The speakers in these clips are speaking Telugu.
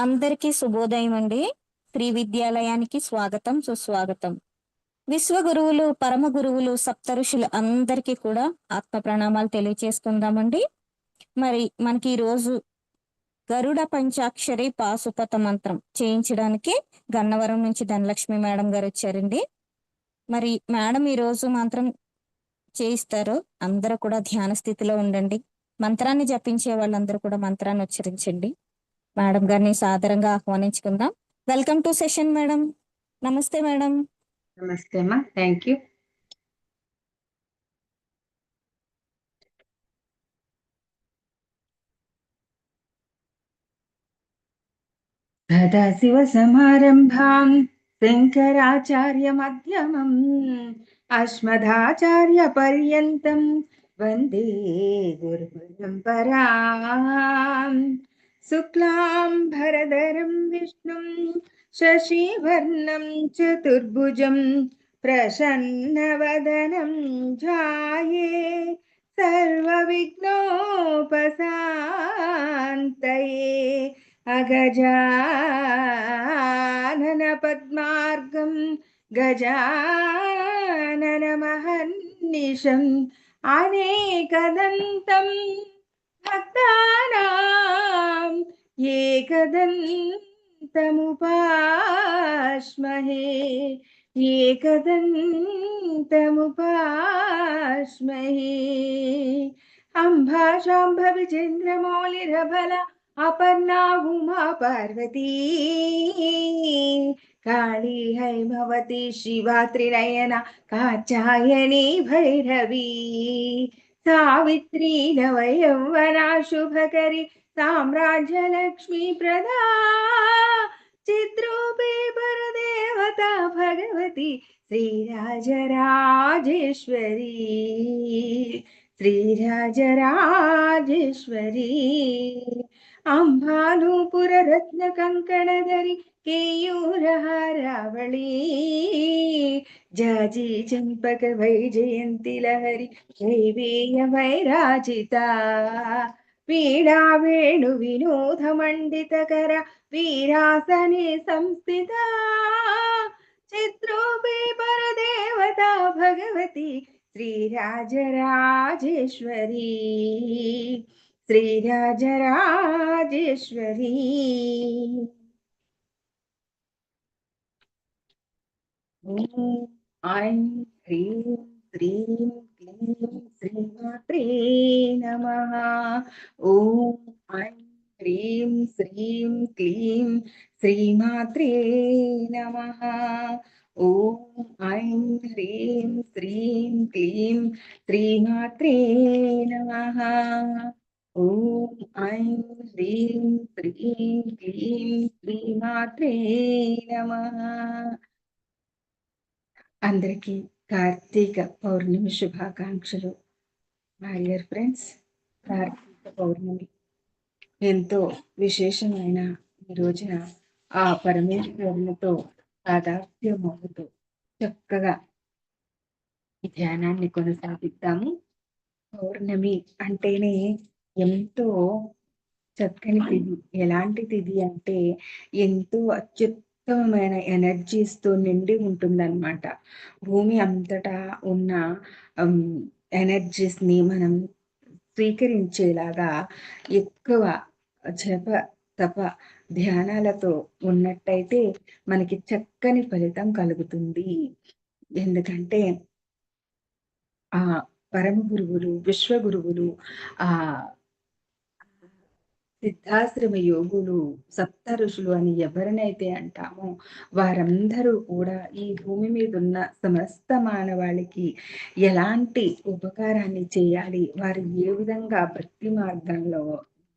అందరికీ శుభోదయం అండి. శ్రీ విద్యాలయానికి స్వాగతం సుస్వాగతం. విశ్వ గురువులు పరమ గురువులు సప్త ఋషులు అందరికీ కూడా ఆత్మ ప్రణామాలు తెలియచేసుకుందామండి. మరి మనకి ఈరోజు గరుడ పంచాక్షరి పాశుపత మంత్రం చేయించడానికి గన్నవరం నుంచి ధనలక్ష్మి మేడం గారు వచ్చారండి. మరి మేడం ఈరోజు మంత్రం చేయిస్తారు. అందరూ కూడా ధ్యాన స్థితిలో ఉండండి. మంత్రాన్ని జపించే వాళ్ళందరూ కూడా మంత్రాన్ని ఉచ్చరించండి. మేడం గారిని సాదరంగా ఆహ్వానించుకుందాం. Welcome to session madam. నమస్తే మేడం. నమస్తే అమ్మా. Thank you. సదాశివసమారంభాం శంకరాచార్యమధ్యమम् అస్మదాచార్యపర్యంతం వందే గురుపరంపరాం. शुक्लाम्भरधरं विष्णुं शशिवर्णं चतुर्भुजं प्रसन्नवदनं ध्याये सर्वविघ्नोपसान्तये अगजाननपद्मार्गं गजानमहन्निशम् अनेकदन्तम् भक्तानाम् एकदन्तमुपास्महे एकदन्तमुपास्महे अम्भाशाम्भविचन्द्रमौलिरबला अपर्णा उमा पार्वती। काली है भवती शिवा त्रिनयना काचायनी भैरवी। सावित्री साम्राज्य साम्राज्यलक्ष्मी प्रदा। चिद्रूपे परदेवता भगवती श्रीराजराजेश्वरी। श्रीराजराजेश्वरी। अम्भानुपुरत्नकङ्कण केयूरहारावळी जाजी चम्पक वैजयन्ति लहरि शैबीर्य पीडा वेणुविनोद मण्डितकर पीरासने संस्थिता चित्रोपीपरदेवता भगवती श्रीराजराजेश्वरी వినోద శ్రీరాజరాజేశ్వరీ ఐం హ్రీం శ్రీం క్లీం శ్రీమాత్రే నమ. ఓం ఐం హ్రీం శ్రీం క్లీం శ్రీమాత్రే నమ. ఓం ఐం హ్రీం శ్రీం క్లీం శ్రీమాత్రే నమ. ఓం ఐం హ్రీం శ్రీం క్లీం శ్రీమాత్రే నమ అందరికీ కార్తీక పౌర్ణమి శుభాకాంక్షలు. My dear friends Karthika Pournami ఎంతో విశేషమైన ఈ రోజున ఆ పరమేశ్వరునితో తాదాత్మ్యం అవుతూ చక్కగా ధ్యానాన్ని కొనసాగిద్దాము. పౌర్ణమి అంటేనే ఎంతో చక్కని తిథి ఎలాంటి తిది అంటే ఎంతో అత్యుత్తమమైన ఎనర్జీస్తో నిండి ఉంటుందన్నమాట. భూమి అంతటా ఉన్న ఎనర్జీస్ని మనం స్వీకరించేలాగా ఎక్కువ జప తప ధ్యానాలతో ఉన్నట్టయితే మనకి చక్కని ఫలితం కలుగుతుంది. ఎందుకంటే ఆ పరమ గురువులు విశ్వ గురువులు ఆ సిద్ధాశ్రమ యోగులు సప్త ఋషులు అని ఎవరినైతే అంటామో వారందరూ కూడా ఈ భూమి మీద ఉన్న సమస్త మానవాళికి ఎలాంటి ఉపకారాన్ని చేయాలి వారు ఏ విధంగా భక్తి మార్గంలో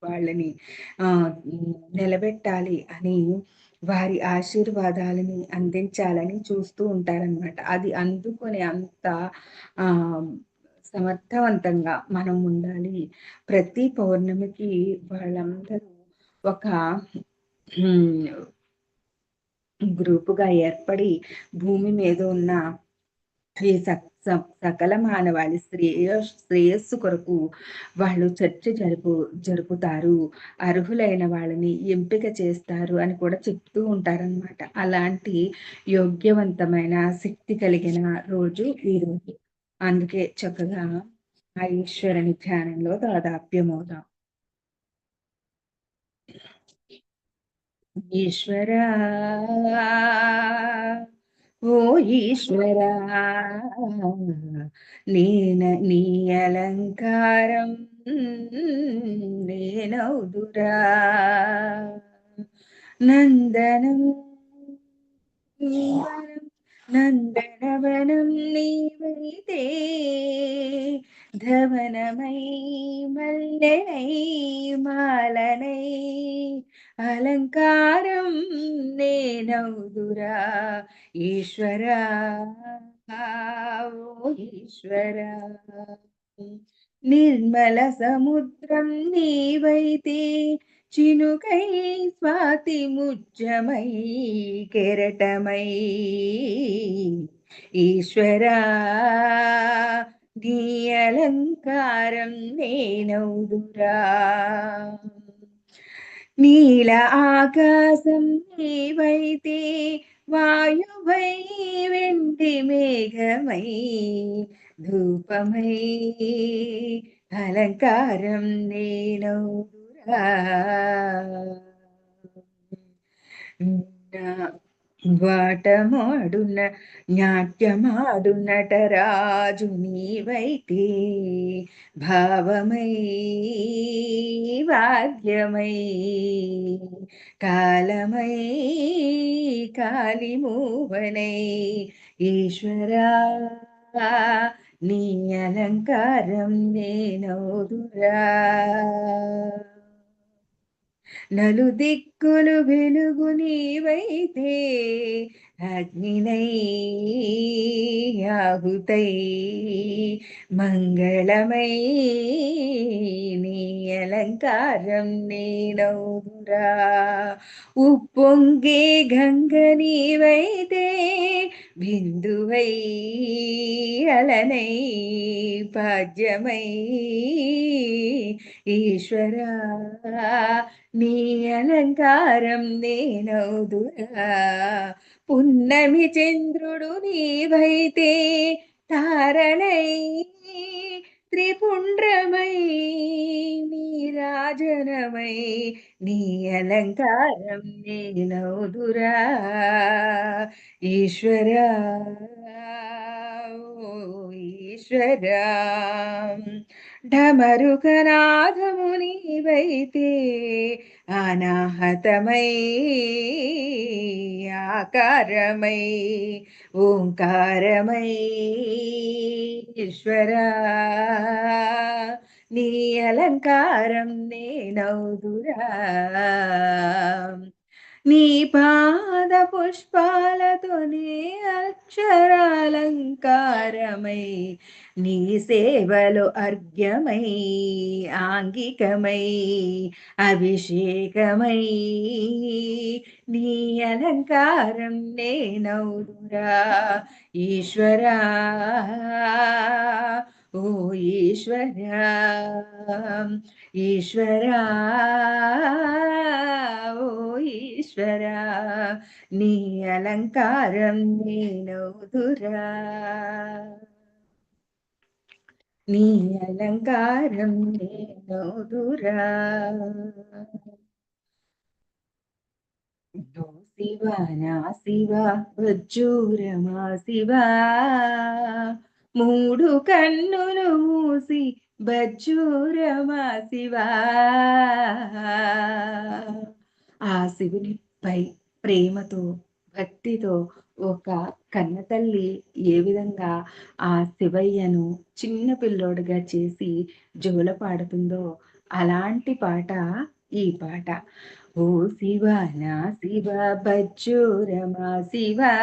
వాళ్ళని ఆ నిలబెట్టాలి అని వారి ఆశీర్వాదాలని అందించాలని చూస్తూ ఉంటారనమాట అది అందుకునే అంత ఆ సమర్థవంతంగా మనం ఉండాలి. ప్రతి పౌర్ణమికి వాళ్ళందరూ ఒక గ్రూపుగా ఏర్పడి భూమి మీద ఉన్న ఈ స- సకల మానవాళి శ్రేయ శ్రేయస్సు కొరకు వాళ్ళు చర్చ జరుపు జరుపుతారు. అర్హులైన వాళ్ళని ఎంపిక చేస్తారు అని కూడా చెప్తూ ఉంటారన్నమాట. అలాంటి యోగ్యవంతమైన శక్తి కలిగిన రోజు ఈరోజు అందుకే చక్కగా ఆ ఈశ్వరుని ధ్యానంలో దాదాప్యమవుదాం. ఈశ్వర ఓ ఈశ్వర నేన నీ అలంకారం నేనౌదురా నందనం వనం నందనవనం నీవైతే ధవనమై మల్లెనై మాలనై అలంకారం నేనౌదురా ఈశ్వర ఓ ఈశ్వర నిర్మల సముద్రం నీవైతే చినుకై స్వాతి ముజ్జమై కెరటమై. ఈశ్వరా నీ అలంకారం నేనౌదురా నీల ఆకాశం నీవైతే వాయువై వెండి మేఘమై. ధూపమై అలంకారం నేనౌదు వాటమాడున నాట్యమాడు నటరాజు నీవైతే. భావమై వాద్యమై కాలమై కాలిమూవనై. ఈశ్వరా నీ అలంకారం నేనౌదురా నలు దిక్కులు వెలుగు నీవైతే అగ్నినై ఆహుతై మంగళమై నీ అలంకారం నేనౌరా ఉప్పొంగే గంగ నీవైతే బిందువై అలనై పాద్యమై ఈశ్వరా. నీ అలంకారం నేనౌదురా పున్నమి చంద్రుడు నీవైతే తారణై త్రిపుండ్రమై నీ రాజనమై నీ అలంకారం నేనౌదురా ఈశ్వరా ఓ ఈశ్వరా. ఢమరుకనాథము నీవైతే అనాహతమై ఆకారమై ఓంకారమై. ఈశ్వరా నీ అలంకారం నేనౌదురా నీ పాద పుష్పాలతోనే అక్షరాలంకారమై నీ సేవలు అర్ఘ్యమై ఆంగికమై అభిషేకమై. నీ అలంకారం నేనౌదురా ఈశ్వరా. ఓ ఈశ్వరా ఈశ్వరా ఓ ఈశ్వరా నీ అలంకారం నేనవుదురా నీ అలంకారం నేనవుదురా శివ నా శివ వజ్జూరమా శివా. మూడు కన్నులు మూసి బజ్జూరమా శివా? ఆ శివునిపై ప్రేమతో భక్తితో ఒక కన్న తల్లి ఏ విధంగా ఆ శివయ్యను చిన్న పిల్లోడుగా చేసి జోల పాడుతుందో అలాంటి పాట ఈ పాట. ఓ శివ నా శివ బజ్జూరమా శివా?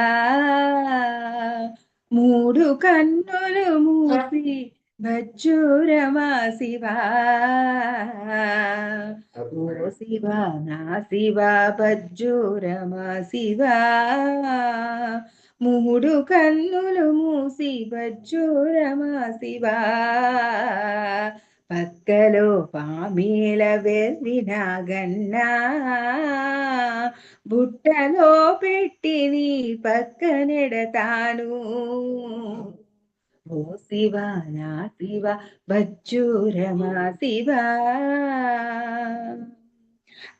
మూడు కన్నులు మూసి బజ్జూరమా శివ. ఓ శివ నా శివ బజ్జూరమా శివ. మూడు కన్నులు మూసి బజ్జూరమా శివా. పక్కలో పామీల వెర్రిన గన్నా. బుట్టలో పెట్టి నీ పక్కనెడతాను. ఓ శివ నా శివ బజ్జూరమా శివా.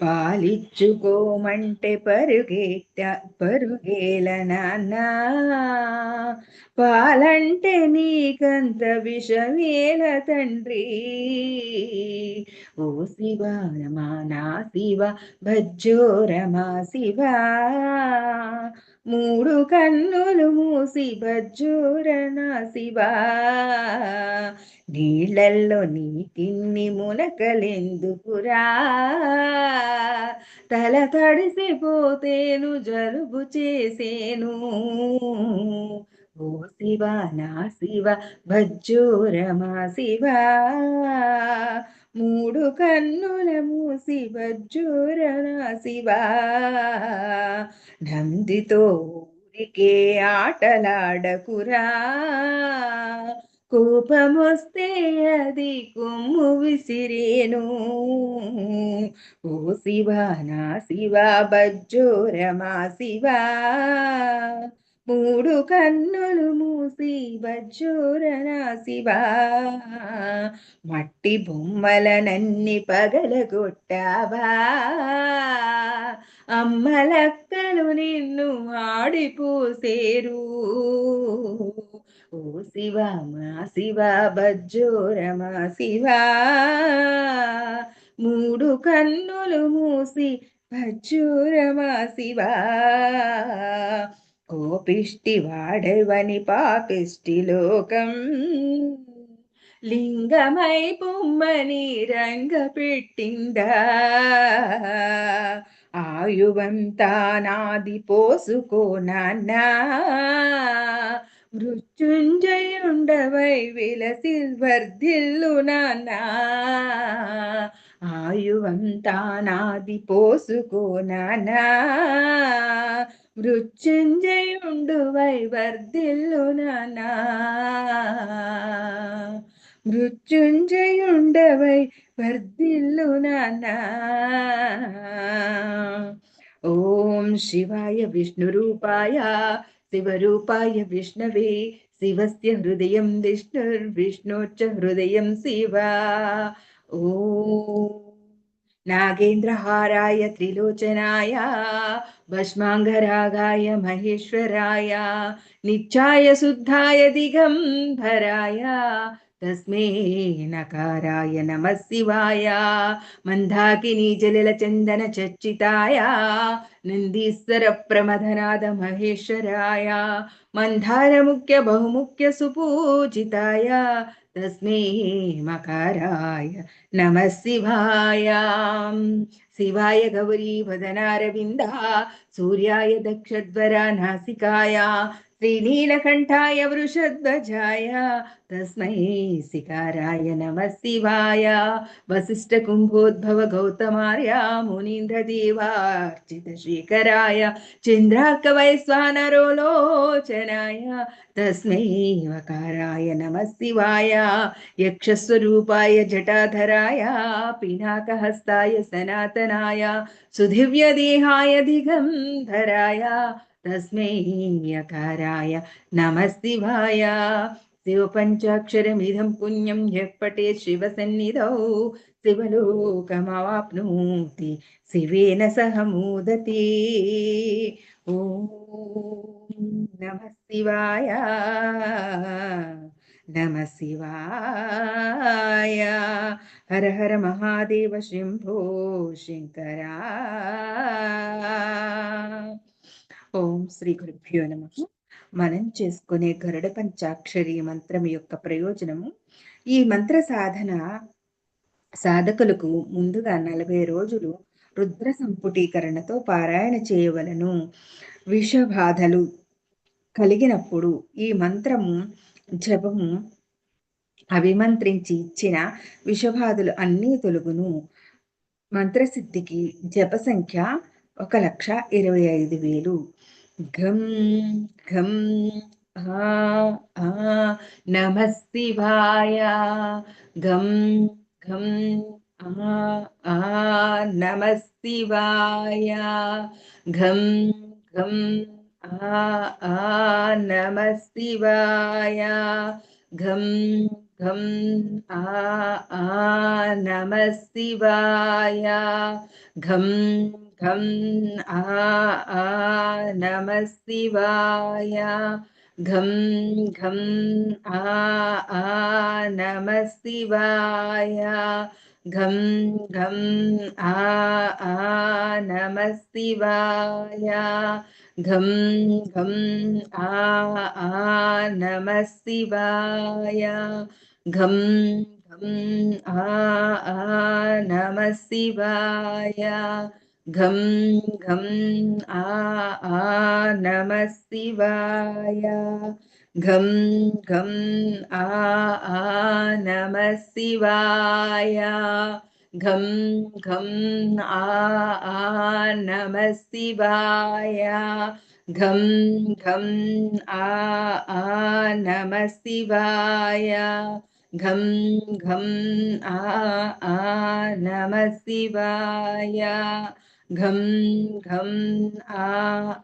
పాలిచ్చుకోమంటే పరుగేట పరుగేల నాన్న. పాలంటే నీకంత విషమేల తండ్రి. ఓ శివ రమా నా శివ భజ్జో రమా శివ. మూడు కన్నులు మూసి భజ్జోరణ శివ నీళ్ళల్లో నీటిన్ని మునకలెందుకురా? తల తడిసిపోతేను జలుబు చేసేను. ఓ శివ నా శివ భజ్జోరమా శివా. మూడు కన్నుల మూసి భజ్జోరణ శివ. నందితో ఊరికే ఆటలాడకురా. కోపమొస్తే అది కొమ్ము విసిరేను. ఓ శివ నా శివ బజ్జోరమా శివా. మూడు కన్నులు మూసి బజ్జోరన శివ మట్టి బొమ్మలనన్ని పగలగొట్టావా. అమ్మలక్కలు నిన్ను ఆడిపోసేరు. ఓ శివ మా శివ బజ్జోరమా శివ మూడు కన్నులు మూసి భజ్జూరమా శివ కోపిష్టి వాడవని పాపిష్టి లోకం. లింగమై పుమ్మని రంగ పెట్టిందా? ఆయువంతా నాది పోసుకో నాన్నా. మృత్యుంజయుండవై విలసిల్వర్ధిల్లు నాన్నా. ఆయువంతా నాది పోసుకో నాన్నా. మృత్యుంజయుండువై వర్ధిల్లు నాన్నా మృత్యుంజయుండవై వర్ధిల్లు నాన్నా ఓం శివాయ విష్ణురూపాయ శివరూపాయ విష్ణవే శివస్య హృదయం విష్ణుర్విష్ణోచ్చ హృదయం శివ ఓం నాగేంద్రహారాయ త్రిలోచనాయ భస్మాంగరాగాయ भस्माङ्गरागाय महेश्वराय निच्चाय शुद्धाय दिगम्भराय तस्मै नकाराय नमः शिवाय मन्दाकिनीजलचन्दनचर्चिताय नन्दीश्वरप्रमथनाद महेश्वराय मन्दारमुख्यबहुमुख्यसुपूजिताय तस्मै मकाराय नमः शिवायाम्। शिवाय गौरी वदनारविन्द सूर्याय दक्षद्वरा नासिकाया श्रीनीलकण्ठाय वृषध्वजाय, तस्मै सिकाराय नमः शिवाय। वसिष्ठकुम्भोद्भवगौतमार्या मुनीन्द्रदेवार्चितशेखराय चन्द्रार्कवैश्वानरो लोचनाय तस्मै वकाराय नमः शिवाय। यक्षस्वरूपाय जटाधराय, पिनाकहस्ताय सनातनाय सुधिव्यदेहाय दिगंधराय తస్మై వకారాయ యకారాయ నమ శివపంచాక్షరమిదం పుణ్యం ఎప్పటే శివసన్నిధౌ శివలోకమవాప్నోతి శివేన సహ మోదతి ఓం నమ శివాయ నమ శివాయ హర హర మహాదేవ శంభో శంకరా ఓం శ్రీ గురుభ్యో నమ. మనం చేసుకునే గరుడ పంచాక్షరి మంత్రం యొక్క ప్రయోజనము ఈ మంత్ర సాధన సాధకులకు ముందుగా నలభై రోజులు రుద్ర సంపుటీకరణతో పారాయణ చేయవలను. విషబాధలు కలిగినప్పుడు ఈ మంత్రము జపము అభిమంత్రించి ఇచ్చిన విషబాధలు అన్నీ తొలుగును. మంత్రసిద్ధికి జప సంఖ్య ఒక లక్ష ఇరవై ఐదు వేలు. ఘం ఘం ఆ ఆ నమ శివాయ ఘం ఘం ఆ ఆ నమ శివాయ ఘం ఘం ఆ ఆ నమ శివాయ ఘం ఘం ఆ ఆ నమ శివాయ ఘం ఘం ఆ ఆ నమ శివాయ ఘం ఘం ఆ ఆ నమ శివాయ ఘం ఘం ఆ ఆ నమ శివాయ ఘం ఘం ఆ ఆ నమ శివాయ ఘం ఘం ఆ ఆ నమ శివాయ ఘం ఘం ఆ ఆ నమ శివాయ ఘం ఘం ఆ ఆ నమ శివాయ ఘం ఘం ఆ ఆ నమ శివాయ ఘం ఘం ఆ ఆ నమ శివాయ ఘం ఘం ఆ ఆ నమ శివాయ ఘం ఘం ఆ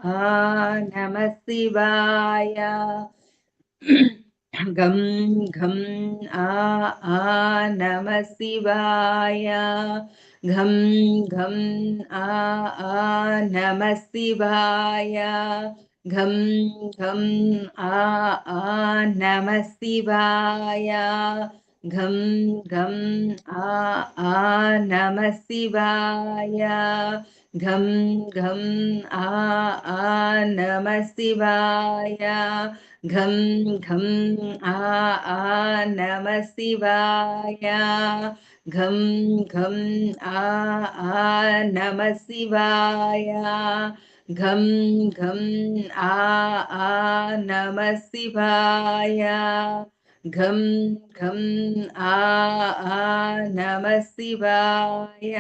ఆ నమ శివాయ. ఘం ఘం ఆ ఆ నమ శివాయ. ఘం ఘం ఆ ఆ నమ శివాయ. ఘం ఘం ఆ ఆ నమ శివాయ. ఘం ఘం ఆ ఆ నమ శివాయ. ఘం ఘం ఆ ఆ నమ శివాయ. ఘం ఘం ఆ ఆ నమ శివాయ. ఘం ఘం ఆ ఆ నమ శివాయ. ఘం ఘం ఆ ఆ నమ శివాయ. ఘం ఘం ఆ ఆ నమ శివాయ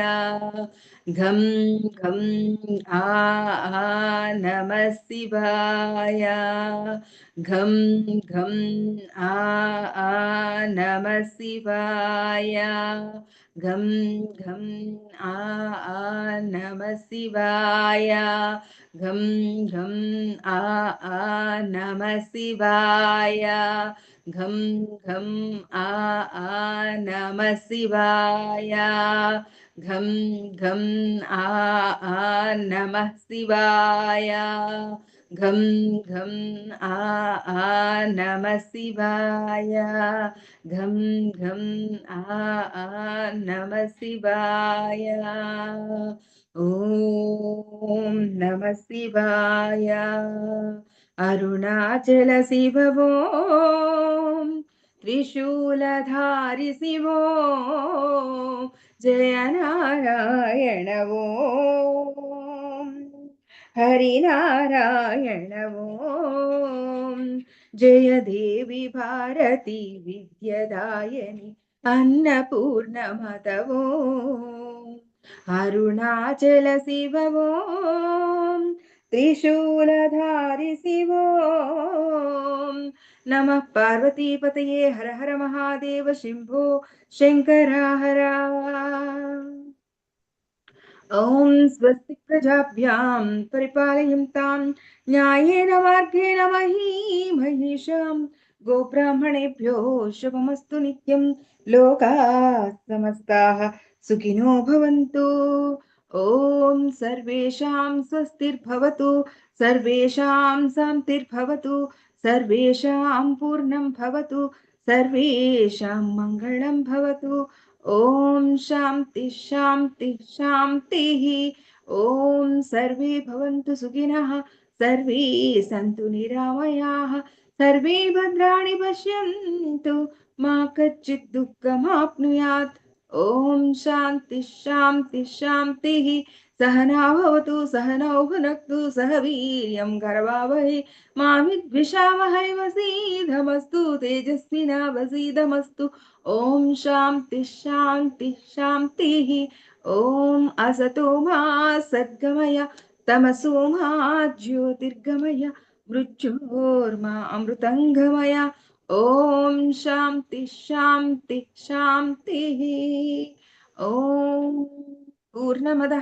ఘం ఘం ఆ ఆ నమ శివాయ ఘం ఘం ఆ ఆ నమ శివాయ ఘం ఘం ఆ ఆ నమ శివాయ ఘం ఘం ఆ ఆ నమ శివాయ घं घं आ आ नमः शिवाय घं घं आ आ नमः शिवाय घं घं आ आ नमः शिवाय घं घं आ आ नमः शिवाय ॐ नमः शिवाय అరుణాచల శివవో త్రిశూలధారి శివో జయనారాయణవో హరినారాయణవో జయదేవి భారతి విద్యదాయని అన్నపూర్ణమతవో అరుణాచల శివవో त्रिशूलधारि शिवो नमः पार्वतीपतये हर हर महादेव शिम्भो शङ्कर हर ॐ स्वस्ति प्रजाभ्यां परिपालयन्तां न्यायेन मार्गेण मही महिषां गोब्राह्मणेभ्यो शुभमस्तु नित्यं। लोकाः समस्ताः सुखिनो भवन्तु। ॐ सर्वेषां स्वस्तिर्भवतु, सर्वेषां शान्तिर्भवतु, सर्वेषां पूर्णं भवतु, सर्वेषां मङ्गलं भवतु। ॐ शान्ति शान्ति, शान्तिः। ॐ सर्वे भवन्तु सुखिनः, सर्वे सन्तु निरामयाः, सर्वे भद्राणि पश्यन्तु, मा कच्चित् दुःखमाप्नुयात्। ॐ शांति शांति शान्तिः। सहना भवतु सहनौ भुनक्तु सह वीर्यं गर्वावहै मा विद्विषावहै वसीधमस्तु तेजस्विनावसीधमस्तु ॐ शांति शांति शान्तिः। ॐ असतो मा सद्गमय, तमसो मा ज्योतिर्गमय, मृत्योर्मा अमृतङ्गमय। ఓం శాంతి శాంతి శాంతి. ఓం పూర్ణమద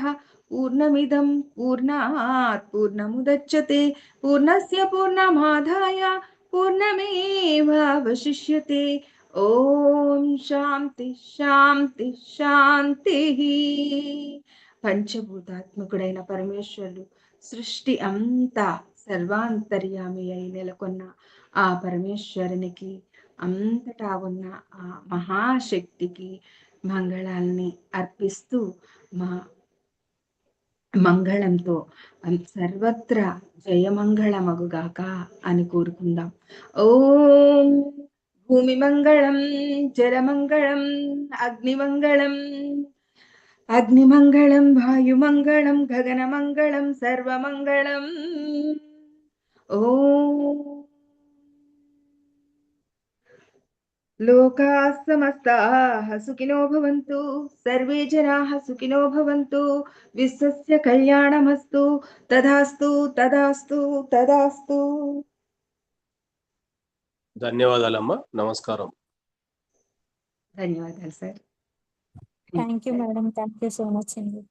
పూర్ణమిదం పూర్ణాత్ పూర్ణముదచ్చతే పూర్ణస్య పూర్ణమాదాయ పూర్ణమేవశిష్యతే ఓం శాంతి శాంతి శాంతి. పంచభూతాత్మకుడైన పరమేశ్వరుడు సృష్టి అంతా సర్వాంతర్యామి అయి నెలకొన్న ఆ పరమేశ్వరునికి అంతటా ఉన్న ఆ మహాశక్తికి మంగళాల్ని అర్పిస్తూ మా మంగళంతో సర్వత్ర సర్వత్రా జయమంగళమగుగాక అని కోరుకుందాం. ఓం భూమి మంగళం జలమంగళం అగ్నిమంగళం అగ్నిమంగళం వాయుమంగళం గగనమంగళం సర్వమంగళం ఓ లోకాः సమస్తాः సుఖినో భవంతు సర్వే జనాः సుఖినో భవంతు విశ్వస్య కళ్యాణమస్తు తదాస్తు తదాస్తు తదాస్తు. ధన్యవాదాలమ్మా నమస్కారం. ధన్యవాదాలు sir. Thank you madam thank you so much అండి